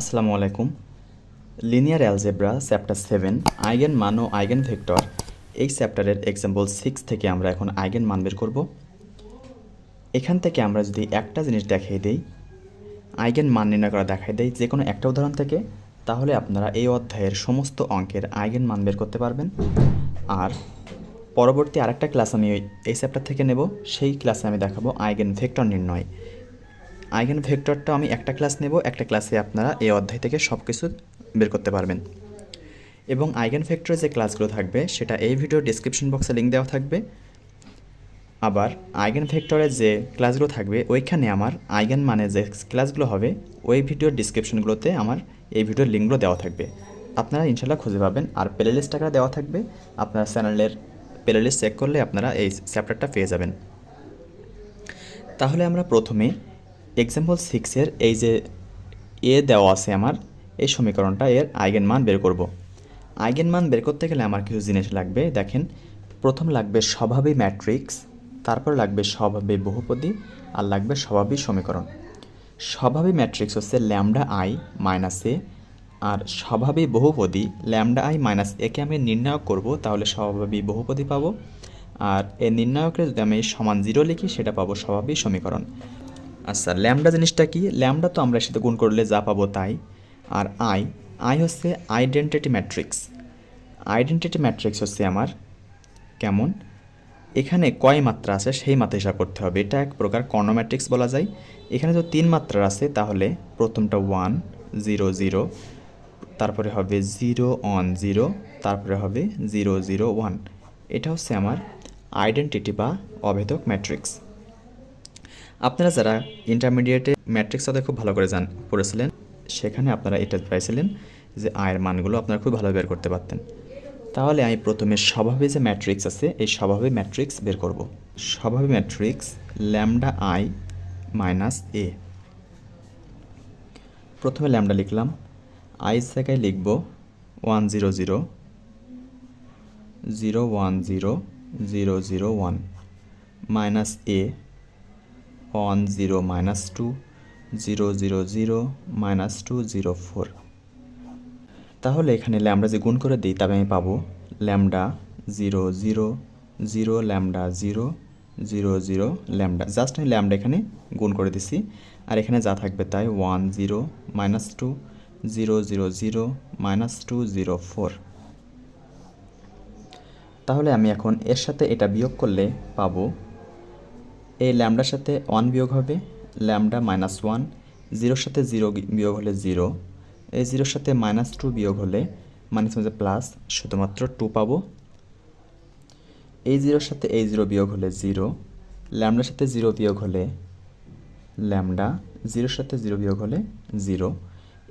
আসসালামু আলাইকুম। Linear algebra chapter seven eigen মান ও আইগেন ভেক্টর এই চ্যাপ্টারের এক্সাম্পল সিক্স থেকে আমরা এখন আইগেন মান বের করব। এখান থেকে আমরা যদি একটা জিনিস দেখিয়ে দিই আইগেন মান নির্ণয় করা দেখাই দেয় যে কোনো একটা উদাহরণ থেকে, তাহলে আপনারা এই অধ্যায়ের সমস্ত অঙ্কের আইগেন মান বের করতে পারবেন। আর পরবর্তী আরেকটা ক্লাস আমি এই চ্যাপ্টার থেকে নেব, সেই ক্লাসে আমি দেখাবো আইগেন ভেক্টর নির্ণয়। আইগেন ভেক্টরটা আমি একটা ক্লাস নেব, একটা ক্লাসে আপনারা এই অধ্যায় থেকে সব কিছু বের করতে পারবেন। এবং আইগেন ভেক্টরের যে ক্লাসগুলো থাকবে, সেটা এই ভিডিও ডিসক্রিপশন বক্সে লিঙ্ক দেওয়া থাকবে। আবার আইগেন ভেক্টরের যে ক্লাসগুলো থাকবে, ওইখানে আমার আইগেন মানে যে ক্লাসগুলো হবে, ওই ভিডিওর ডিসক্রিপশনগুলোতে আমার এই ভিডিওর লিঙ্কগুলো দেওয়া থাকবে। আপনারা ইনশাল্লাহ খুঁজে পাবেন। আর প্লে লিস্ট টাকা দেওয়া থাকবে। আপনার চ্যানেলের প্লে লিস্ট চেক করলে আপনারা এই চ্যাপ্টারটা পেয়ে যাবেন। তাহলে আমরা প্রথমে এক্সাম্পল সিক্সের এই যে এ দেওয়া আছে আমার, এই সমীকরণটা এর আইগেন মান বের করব। আইগেন মান বের করতে গেলে আমার কিছু জিনিস লাগবে, দেখেন, প্রথম লাগবে স্বভাবী ম্যাট্রিক্স, তারপর লাগবে স্বভাবী বহুপদী, আর লাগবে স্বভাবী সমীকরণ। স্বভাবী ম্যাট্রিক্স হচ্ছে ল্যামডা আই মাইনাস এ, আর স্বভাবী বহুপদী, ল্যামডা আই মাইনাস একে আমি নির্ণায়ক করব, তাহলে স্বভাবী বহুপদী পাবো, আর এই নির্ণায়কের যদি আমি সমান জিরো লিখি, সেটা পাবো স্বভাবী সমীকরণ। আচ্ছা ল্যামডা জিনিসটা কি? ল্যামডা তো আমরা সাথে গুণ করলে যা পাবো তাই। আর আই আই হচ্ছে আইডেন্টিটি ম্যাট্রিক্স আইডেন্টিটি ম্যাট্রিক্স হচ্ছে আমার কেমন? এখানে কয় মাত্রা আছে সেই মাত্রা হিসাব করতে হবে। এটা এক প্রকার কর্ণ ম্যাট্রিক্স বলা যায়। এখানে যদি তিন মাত্রা আছে, তাহলে প্রথমটা ওয়ান জিরো জিরো তারপরে হবে জিরো ওয়ান জিরো তারপরে হবে জিরো জিরো ওয়ান এটা হচ্ছে আমার আইডেন্টিটি বা অভেদক ম্যাট্রিক্স আপনারা যারা ইন্টারমিডিয়েটে ম্যাট্রিক্স তাদের খুব ভালো করে জান, পড়েছিলেন, সেখানে আপনারা এটা পাইছিলেন যে আয়ের মানগুলো আপনারা খুব ভালো বের করতে পারতেন। তাহলে আমি প্রথমে স্বভাবে যে ম্যাট্রিক্স আছে, এই স্বভাবে ম্যাট্রিক্স বের করব। স্বভাবে matrix lambda I minus A প্রথমে ল্যামডা লিখলাম। আই জায়গায় লিখব one zero zero zero one zero zero zero one minus A one zero minus two zero zero zero minus two zero four তাহলে এখানে ল্যামডা যে গুণ করে দিই তবে আমি পাবো lambda zero zero zero lambda zero zero zero lambda just আমি ল্যামডা এখানে গুণ করে দিছি, আর এখানে যা থাকবে তাই one zero minus two zero zero zero minus two zero four তাহলে আমি এখন এর সাথে এটা বিয়োগ করলে পাবো এই ল্যামডার সাথে ওয়ান বিয়োগ হবে, ল্যামডা মাইনাস ওয়ান, জিরোর সাথে জিরো বিয়োগ হলে জিরো, এই জিরোর সাথে মাইনাস টু বিয়োগ হলে মাইনাস মাঝে প্লাস, শুধুমাত্র টু পাবো। এই জিরোর সাথে এই জিরো বিয়োগ হলে জিরো, ল্যামডার সাথে জিরো বিয়োগ হলে ল্যামডা, জিরোর সাথে জিরো বিয়োগ হলে জিরো,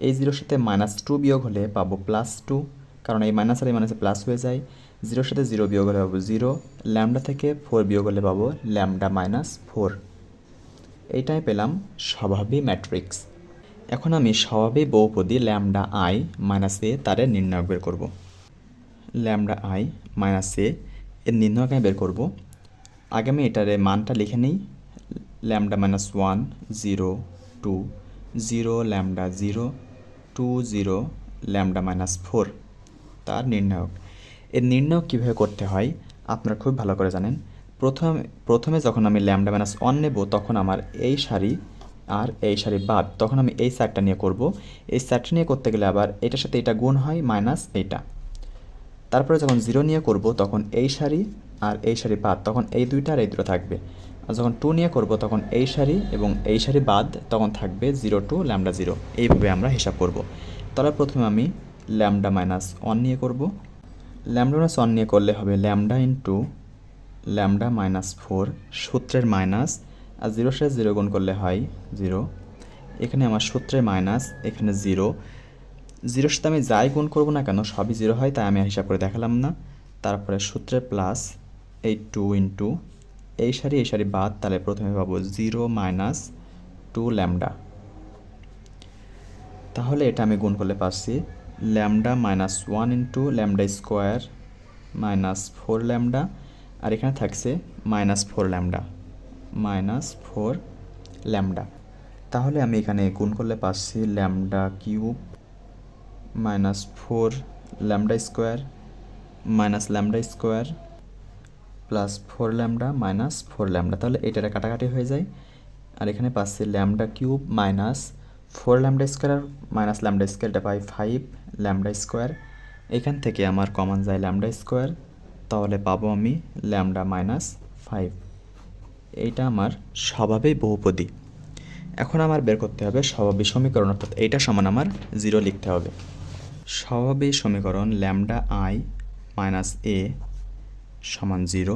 এই জিরোর সাথে মাইনাস টু বিয়োগ হলে পাবো প্লাস টু, কারণ এই মাইনাস আর এই মাইনাসে প্লাস হয়ে যায়। জিরোর সাথে জিরো বিয়োগ হলে পাবো জিরো, ল্যামডা থেকে ফোর বিয়োগ হলে পাবো ল্যামডা মাইনাস ফোর। এইটাই পেলাম স্বভাবী ম্যাট্রিক্স। এখন আমি স্বভাবী বহুপদী ল্যামডা আই মাইনাস এ তারে নির্ণয় বের করব। ল্যামডা আই মাইনাস এ, এর নির্ণয়কে আমি বের করব? আগে আমি এটারে মানটা লিখে নিই। Lambda minus one, zero, two, zero, lambda zero, two, zero, lambda minus four. তার নির্ণায়ক এর নির্ণয় কীভাবে করতে হয়, আপনারা খুব ভালো করে জানেন। প্রথম, প্রথমে যখন আমি ল্যামডা মাইনাস ওয়ান নেব, তখন আমার এই শাড়ি আর এই সারি বাদ, তখন আমি এই সারটা নিয়ে করব। এই সারটা নিয়ে করতে গেলে আবার এটার সাথে এটা গুণ হয় মাইনাস এইটা। তারপরে যখন জিরো নিয়ে করব, তখন এই শাড়ি আর এই সারি বাদ, তখন এই দুইটা আর এই দুটো থাকবে। আর যখন টু নিয়ে করব, তখন এই শাড়ি এবং এই শাড়ি বাদ, তখন থাকবে জিরো টু ল্যামডা জিরো। এইভাবে আমরা হিসাব করব। তাহলে প্রথমে আমি ল্যামডা মাইনাস ওয়ান নিয়ে করব। ল্যামডা মাইনাস ওয়ান নিয়ে করলে হবে lambda into lambda minus four সূত্রের মাইনাস আর জিরোর সাথে জিরো গুণ করলে হয় জিরো এখানে আমার সূত্রের মাইনাস এখানে জিরো জিরোর সাথে আমি যাই গুণ করব না কেন, সবই জিরো হয়, তাই আমি হিসাব করে দেখালাম না। তারপরে সূত্রে প্লাস এই টু ইন্টু এই সারি এই সারি বাদ, তাহলে প্রথমে পাবো জিরো মাইনাস টু ল্যামডা তাহলে এটা আমি গুণ করলে পাচ্ছি lambda minus one into lambda square minus four lambda, আর এখানে থাকছে minus four lambda, minus four lambda. তাহলে আমি এখানে গুণ করলে পাচ্ছি lambda cube minus four lambda square minus lambda square plus four lambda minus four lambda. তাহলে এটাটা কাটাকাটি হয়ে যায়। আর এখানে পাচ্ছি lambda cube minus four lambda square minus lambda স্কোয়ারটা পাই ফাইভ ল্যামডা স্কোয়ার এখান থেকে আমার কমন যায় ল্যামডা স্কোয়ার তাহলে পাবো আমি ল্যামডা মাইনাস ফাইভ এইটা আমার স্বভাবেই বহুপদী। এখন আমার বের করতে হবে স্বভাবী সমীকরণ, অর্থাৎ এইটা সমান আমার জিরো লিখতে হবে। স্বভাবী সমীকরণ ল্যামডা আই মাইনাস এ সমান জিরো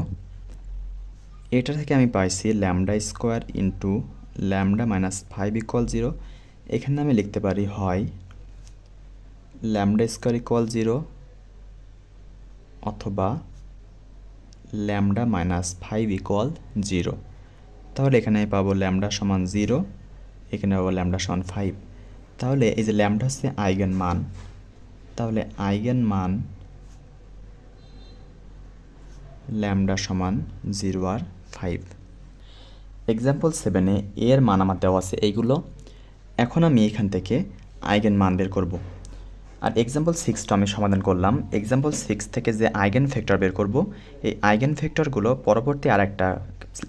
এটা থেকে আমি পাইছি lambda square into lambda minus five equal zero এখানে আমি লিখতে পারি হয় ল্যামডা স্কোয়ার ইকুয়াল জিরো অথবা lambda minus five equal zero. তাহলে এখানে আমি পাবো ল্যামডা সমান জিরো, এখানে পাবো ল্যামডা সমান ফাইভ। তাহলে এই যে ল্যামডা হচ্ছে আইগেন মান, তাহলে আইগেন মান ল্যামডা সমান জিরো আর ফাইভ। এক্সাম্পল সেভেনে এর মান আমার দেওয়া আছে এইগুলো এখন আমি এখান থেকে আইগেন মান বের করব। আর এক্সাম্পল সিক্সটা আমি সমাধান করলাম। এক্সাম্পল সিক্স থেকে যে আইগেন ফ্যাক্টর বের করব, এই আইগেন ফ্যাক্টরগুলো পরবর্তী আর একটা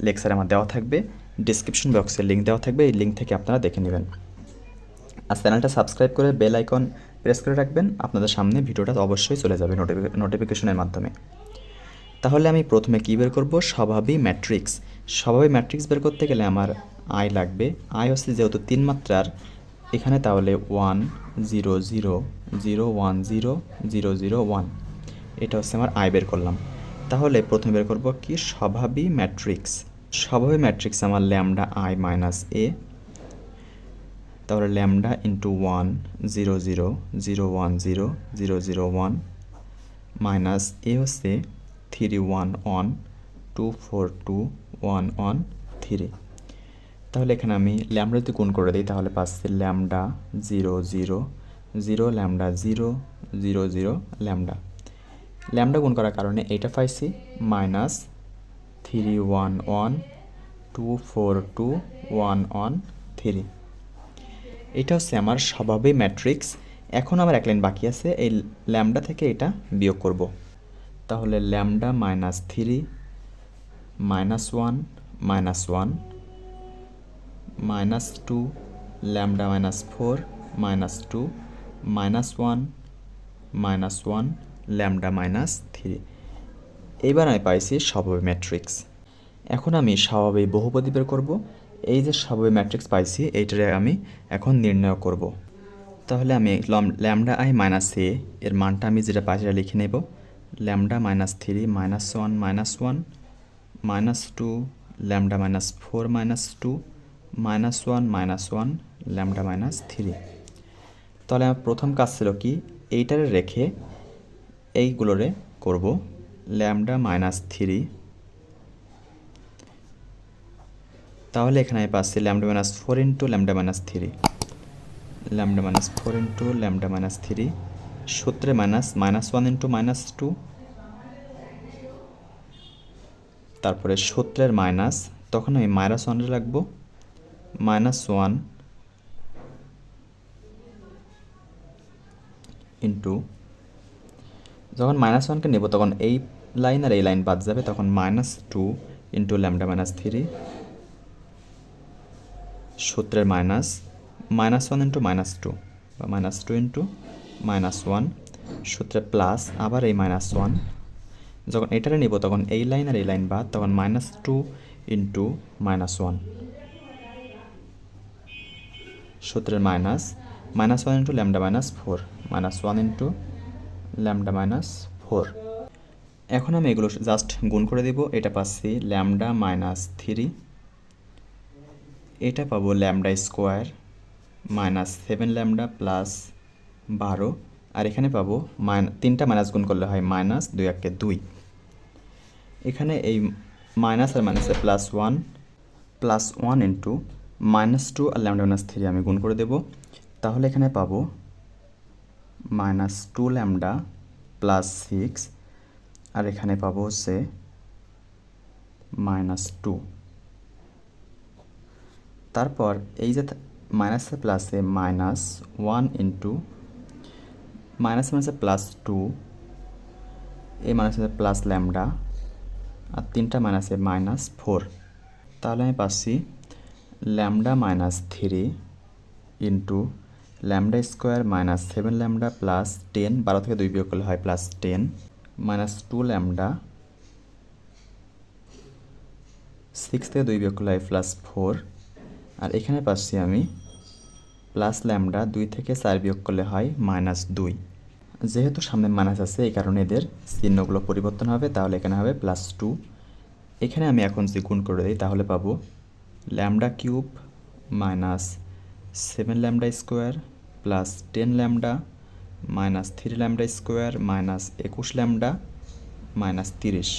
লেকচারে আমার দেওয়া থাকবে। ডিসক্রিপশন বক্সে লিঙ্ক দেওয়া থাকবে। এই লিঙ্ক থেকে আপনারা দেখে নেবেন। আর চ্যানেলটা সাবস্ক্রাইব করে বেল আইকন প্রেস করে রাখবেন। আপনাদের সামনে ভিডিওটা অবশ্যই চলে যাবে নোটিফিকেশনের মাধ্যমে। তাহলে আমি প্রথমে কী বের করব? স্বভাবী ম্যাট্রিক্স স্বভাবী ম্যাট্রিক্স বের করতে গেলে আমার আই লাগবে। আই হচ্ছে যেহেতু তিন মাত্রার, এখানে তাহলে one zero zero zero one zero zero zero one এটা হচ্ছে আমার আই বের করলাম। তাহলে প্রথমে বের করব কি? স্বভাবী ম্যাট্রিক্স। স্বভাবী ম্যাট্রিক্স আমার ল্যামডা আই মাইনাস এ। তাহলে lambda into one zero zero zero one zero zero zero one minus A হচ্ছে three one one two four two one one three তাহলে এখানে আমি ল্যামডা যদি গুণ করে দিই, তাহলে পাচ্ছি lambda zero zero zero lambda zero zero zero lambda lambda গুণ করার কারণে এইটা পাইছি minus three one one two four two one one three এটা হচ্ছে আমার স্বভাবে ম্যাট্রিক্স এখন আমার এক লাইন বাকি আছে, এই ল্যামডা থেকে এটা বিয়োগ করব। তাহলে lambda minus three minus one minus one minus two lambda minus four minus two minus one minus one lambda minus three এইবার আমি পাইছি স্বভাবী ম্যাট্রিক্স এখন আমি স্বভাবী বহুপদী বের করব। এই যে স্বভাবী ম্যাট্রিক্স পাইছি, এইটারে আমি এখন নির্ণয় করব। তাহলে আমি ল্যামডা আই মাইনাস এ এর মানটা আমি যেটা পাই সেটা লিখে নেব। Lambda minus three minus one minus one minus two lambda minus four minus two minus one minus one lambda minus three তাহলে আমার প্রথম কাজ ছিল কি? এইটারে রেখে এইগুলোরে করব। ল্যামডা মাইনাস থ্রি তাহলে এখানে আমি পাচ্ছি lambda minus four into lambda minus three lambda minus four into lambda minus three সূত্রে minus minus one into minus two তারপরে সূত্রের মাইনাস তখন আমি মাইনাস ওয়ানে রাখব। মাইনাস ওয়ান ইন্টু যখন মাইনাস ওয়ানকে নেব, তখন এই লাইন আর এই লাইন বাদ যাবে, তখন minus two into lambda minus three সূত্রের minus minus one into minus two বা minus two into minus one সূত্রে প্লাস আবার এই মাইনাস ওয়ান যখন এটারে নিব, তখন এই লাইন আর এই লাইন বাদ, তখন minus two into minus one সূত্রের minus minus one into lambda minus four minus one into lambda minus four এখন আমি এগুলো জাস্ট গুণ করে দেব, এটা পাচ্ছি ল্যামডা মাইনাস থ্রি এটা পাবো lambda square minus seven lambda plus বারো, আর এখানে পাবো মাইন তিনটা মাইনাস গুণ করলে হয় মাইনাস দুই একে দুই। এখানে এই মাইনাস আর মাইনাসে plus one plus one into minus two আর ল্যামডা মাইনাস থ্রি আমি গুণ করে দেব। তাহলে এখানে পাবো minus two lambda plus six আর এখানে পাবো হচ্ছে মাইনাস টু। তারপর এই যে মাইনাসে প্লাসে মাইনাস ওয়ান ইন্টু মাইনাস মাইনাসে প্লাস টু এ মাইনাসে প্লাস ল্যামডা আর তিনটা মাইনাসে মাইনাস ফোর। তাহলে আমি পাচ্ছি lambda minus three into lambda square minus seven lambda plus ten, বারো থেকে দুই বিয়োগ করলে হয় plus ten, minus two lambda. Six থেকে দুই বিয়োগ করলে হয় প্লাস ফোর। আর এখানে পাচ্ছি আমি প্লাস ল্যামডা দুই থেকে চার বিয়োগ করলে হয় মাইনাস দুই। যেহেতু সামনে মাইনাস আছে, এই কারণে এদের চিহ্নগুলো পরিবর্তন হবে, তাহলে এখানে হবে প্লাস টু। এখানে আমি এখন যদি গুণ করে দিই, তাহলে পাবো lambda cube minus seven lambda square plus ten lambda minus three lambda square minus একুশ ল্যামডা মাইনাস তিরিশ।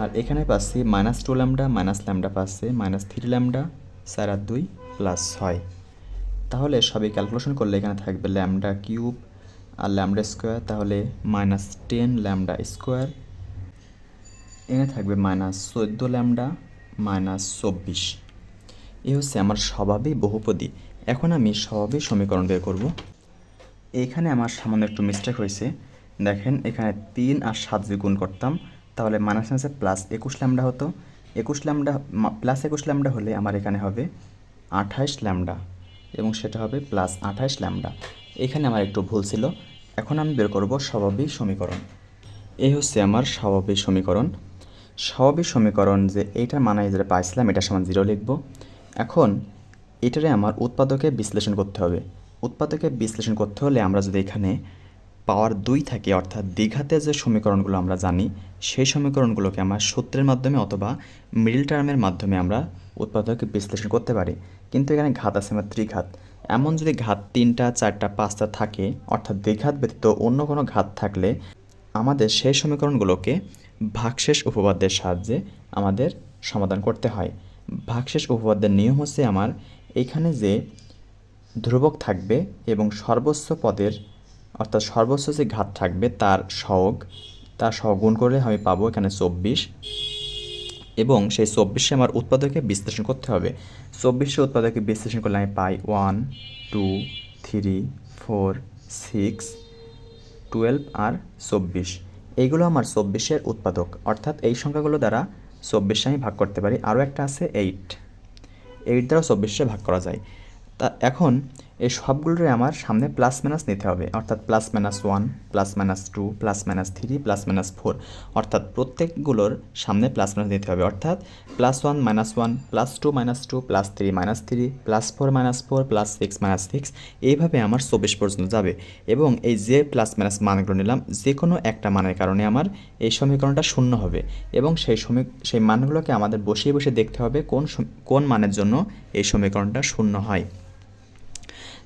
আর এখানে পাচ্ছি minus two lambda, minus lambda পাচ্ছে, মাইনাস থ্রি ল্যামডা চার দুই প্লাস ছয়। তাহলে সবই ক্যালকুলেশন করলে এখানে থাকবে ল্যামডা কিউব আর ল্যামডা স্কোয়ার, তাহলে মাইনাস টেন ল্যামডা স্কোয়ার। এখানে থাকবে মাইনাস চোদ্দ ল্যামডা মাইনাস চব্বিশ। এই হচ্ছে আমার স্বভাবই বহুপদী। এখন আমি স্বভাবই সমীকরণ বের করব। এইখানে আমার সামান্য একটু মিস্টেক হয়েছে। দেখেন, এখানে তিন আর সাত যদি গুণ করতাম, তাহলে মাইনাস মাইনাসে প্লাস একুশ ল্যামডা হতো। একুশ ল্যামডা প্লাস একুশ ল্যামডা হলে আমার এখানে হবে আঠাইশ ল্যামডা এবং সেটা হবে প্লাস আঠাইশ ল্যামডা। এখানে আমার একটু ভুল ছিল। এখন আমি বের করব স্বভাবিক সমীকরণ। এই হচ্ছে আমার স্বাভাবিক সমীকরণ। স্বাভাবিক সমীকরণ যে এইটার মানে যেটা পাইছিলাম, এটার সমান জিরো লিখব। এখন এটারে আমার উৎপাদকে বিশ্লেষণ করতে হবে। উৎপাদকে বিশ্লেষণ করতে হলে আমরা যদি এখানে পাওয়ার দুই থাকে, অর্থাৎ দীঘাতে যে সমীকরণগুলো আমরা জানি, সেই সমীকরণগুলোকে আমরা সূত্রের মাধ্যমে অথবা মিডিল টার্মের মাধ্যমে আমরা উৎপাদকে বিশ্লেষণ করতে পারি। কিন্তু এখানে ঘাত আছে আমার ত্রিঘাত। এমন যদি ঘাত তিনটা, চারটা, পাঁচটা থাকে, অর্থাৎ দ্বিঘাত ব্যতীত অন্য কোনো ঘাত থাকলে আমাদের সেই সমীকরণগুলোকে ভাগশেষ উপপাদ্যের সাহায্যে আমাদের সমাধান করতে হয়। ভাগশেষ উপপাদ্যের নিয়ম হচ্ছে আমার এখানে যে ধ্রুবক থাকবে এবং সর্বোচ্চ পদের, অর্থাৎ সর্বোচ্চ যে ঘাত থাকবে তার সহগ তার সহগ গুণ করে আমি পাবো এখানে চব্বিশ। এবং সেই চব্বিশে আমার উৎপাদকে বিশ্লেষণ করতে হবে। চব্বিশে উৎপাদকে বিশ্লেষণ করলে আমি পাই one, two, three, four, six, twelve আর চব্বিশ। এইগুলো আমার চব্বিশের উৎপাদক। অর্থাৎ এই সংখ্যাগুলো দ্বারা চব্বিশে আমি ভাগ করতে পারি। আরও একটা আছে এইট এইট দ্বারা চব্বিশে ভাগ করা যায়। তা এখন এই সবগুলোরে আমার সামনে প্লাস মাইনাস নিতে হবে। অর্থাৎ plus minus one plus minus two plus minus three plus minus four অর্থাৎ প্রত্যেকগুলোর সামনে প্লাস মাইনাস নিতে হবে। অর্থাৎ plus one minus one plus two minus two plus three minus three plus four minus four plus six minus six এইভাবে আমার চব্বিশ পর্যন্ত যাবে। এবং এই যে প্লাস মাইনাস মানগুলো নিলাম, যে কোনো একটা মানের কারণে আমার এই সমীকরণটা শূন্য হবে। এবং সেই সমী, সেই মানগুলোকে আমাদের বসিয়ে বসে দেখতে হবে কোন কোন মানের জন্য এই সমীকরণটা শূন্য হয়।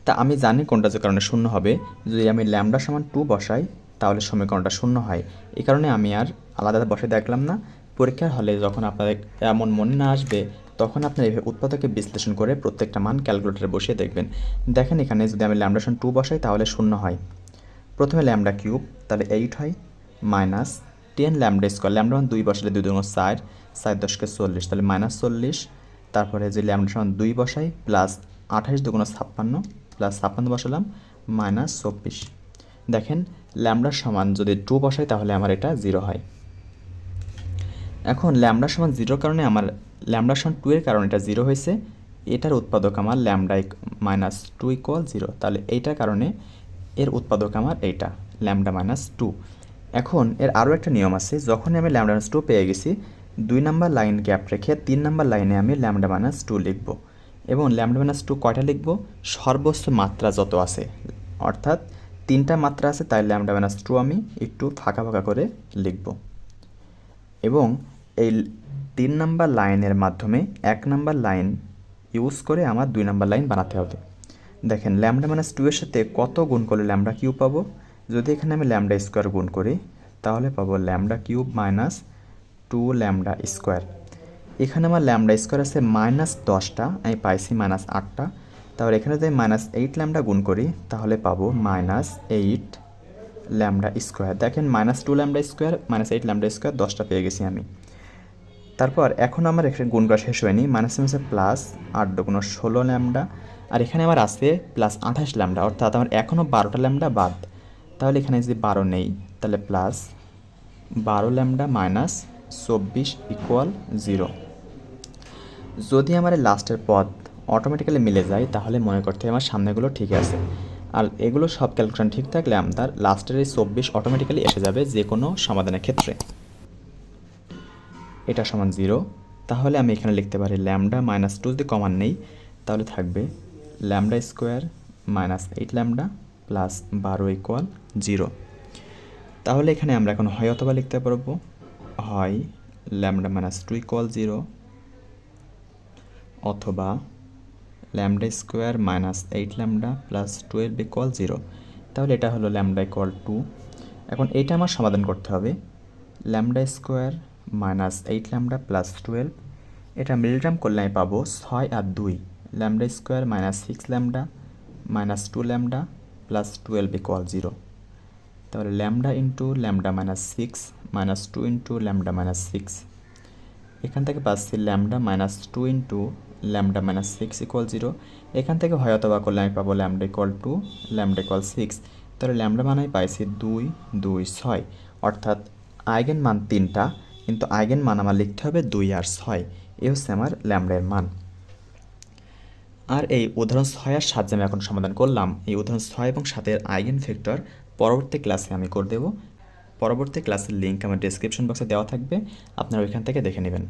তা আমি জানি কোনটা যে কারণে শূন্য হবে। যদি আমি ল্যামডা সমান টু বসাই, তাহলে সমীকরণটা শূন্য হয়। এই কারণে আমি আর আলাদা বসে দেখলাম না। পরীক্ষার হলে যখন আপনাদের এমন মনে না আসবে, তখন আপনার এইভাবে উৎপাদকে বিশ্লেষণ করে প্রত্যেকটা মান ক্যালকুলেটরে বসিয়ে দেখবেন। দেখেন এখানে যদি আমি ল্যামডা সমান টু বসাই, তাহলে শূন্য হয়। প্রথমে ল্যামডা কিউব, তাহলে এইট হয়, minus ten lambda square. Lambda দুই বসালে দুই দুগুণ চার চার দশকে চল্লিশ, তাহলে মাইনাস চল্লিশ। তারপরে যে ল্যামডা সমান দুই বসাই, প্লাস আঠাশ দুগুণ ছাপ্পান্ন প্লাস ছাপ্পান্ন বসালাম মাইনাস চব্বিশ। দেখেন ল্যামডার সমান যদি টু বসাই, তাহলে আমার এটা জিরো হয়। এখন ল্যামডা সমান জিরোর কারণে আমার ল্যামডা সমান টু এর কারণে এটা জিরো হয়েছে। এটার উৎপাদক আমার lambda minus two equal zero তাহলে এইটার কারণে এর উৎপাদক আমার এইটা ল্যামডা মাইনাস টু এখন এর আরও একটা নিয়ম আছে, যখনই আমি ল্যামডা মাইনাস টু পেয়ে গেছি, দুই নাম্বার লাইন গ্যাপ রেখে তিন নাম্বার লাইনে আমি ল্যামডা মাইনাস টু লিখব। এবং ল্যামডা মাইনাস টু কয়টা লিখব? সর্বোচ্চ মাত্রা যত আছে, অর্থাৎ তিনটা মাত্রা আছে, তাই ল্যামডা মাইনাস টু আমি একটু ফাঁকা ফাঁকা করে লিখব। এবং এই তিন নাম্বার লাইনের মাধ্যমে এক নাম্বার লাইন ইউজ করে আমার দুই নাম্বার লাইন বানাতে হবে। দেখেন, ল্যামডা মাইনাস টু এর সাথে কত গুণ করলে ল্যামডা কিউব পাবো? যদি এখানে আমি ল্যামডা স্কোয়ার গুণ করি, তাহলে পাবো lambda cube minus two lambda square. এখানে আমার ল্যামডা স্কোয়ার আছে মাইনাস দশটা, আমি পাইছি মাইনাস আটটা। তাহলে এখানে যদি মাইনাস এইট ল্যামডা গুণ করি, তাহলে পাবো মাইনাস এইট ল্যামডা স্কোয়ার দেখেন minus two lambda square minus eight lambda square দশটা পেয়ে গেছি আমি। তারপর এখন আমার এখানে গুণ করা শেষ হয়নি। মাইনাস হচ্ছে প্লাস আট দুগুণ ষোলো ল্যামডা আর এখানে আমার আছে প্লাস আঠাশ ল্যামডা অর্থাৎ আমার এখনও বারোটা ল্যামডা বাদ। তাহলে এখানে যদি বারো নেই, তাহলে প্লাস বারো ল্যামডা মাইনাস চব্বিশ ইকুয়াল জিরো যদি আমার লাস্টের পথ অটোমেটিক্যালি মিলে যায়, তাহলে মনে করতে আমার সামনেগুলো ঠিক আছে। আর এগুলো সব ক্যালকুলেশন ঠিক থাকলে আমাদের লাস্টের এই চব্বিশ অটোমেটিক্যালি এসে যাবে যে কোনো সমাধানের ক্ষেত্রে। এটা সমান জিরো তাহলে আমি এখানে লিখতে পারি ল্যামডা মাইনাস টু যদি কমান নেই, তাহলে থাকবে lambda square minus eight lambda plus বারো ইকুয়াল জিরো তাহলে এখানে আমরা এখন হয় অথবা লিখতে পারব, হয় lambda minus two equal zero অথবা lambda square minus eight lambda plus twelve equal zero. তাহলে এটা হলো ল্যামডা ইকুয়াল টু। এখন এইটা আমার সমাধান করতে হবে। Lambda square minus eight lambda plus twelve. এটা মিলগ্রাম করলে আমি পাবো ছয় আর দুই। Lambda square minus six lambda minus two lambda plus twelve equal zero. তাহলে lambda into lambda minus six minus two into lambda minus six. এখান থেকে পাচ্ছি lambda minus two into lambda minus six equal zero এখান থেকে হয় অথবা করলে আমি পাবো lambda equal two lambda equal six তাহলে ল্যামডা মানে পাইছি দুই দুই, ছয়। অর্থাৎ আইগেন মান তিনটা, কিন্তু আইগেন মান আমার লিখতে হবে দুই আর ছয়। এ হচ্ছে আমার ল্যামডার মান। আর এই উদাহরণ ছয় আর সাত যে আমি এখন সমাধান করলাম, এই উদাহরণ ছয় এবং সাতের আইগেন ফ্যাক্টর পরবর্তী ক্লাসে আমি করে দেব। পরবর্তী ক্লাসের লিঙ্ক আমার ডিসক্রিপশন বক্সে দেওয়া থাকবে। আপনারা ওইখান থেকে দেখে নেবেন।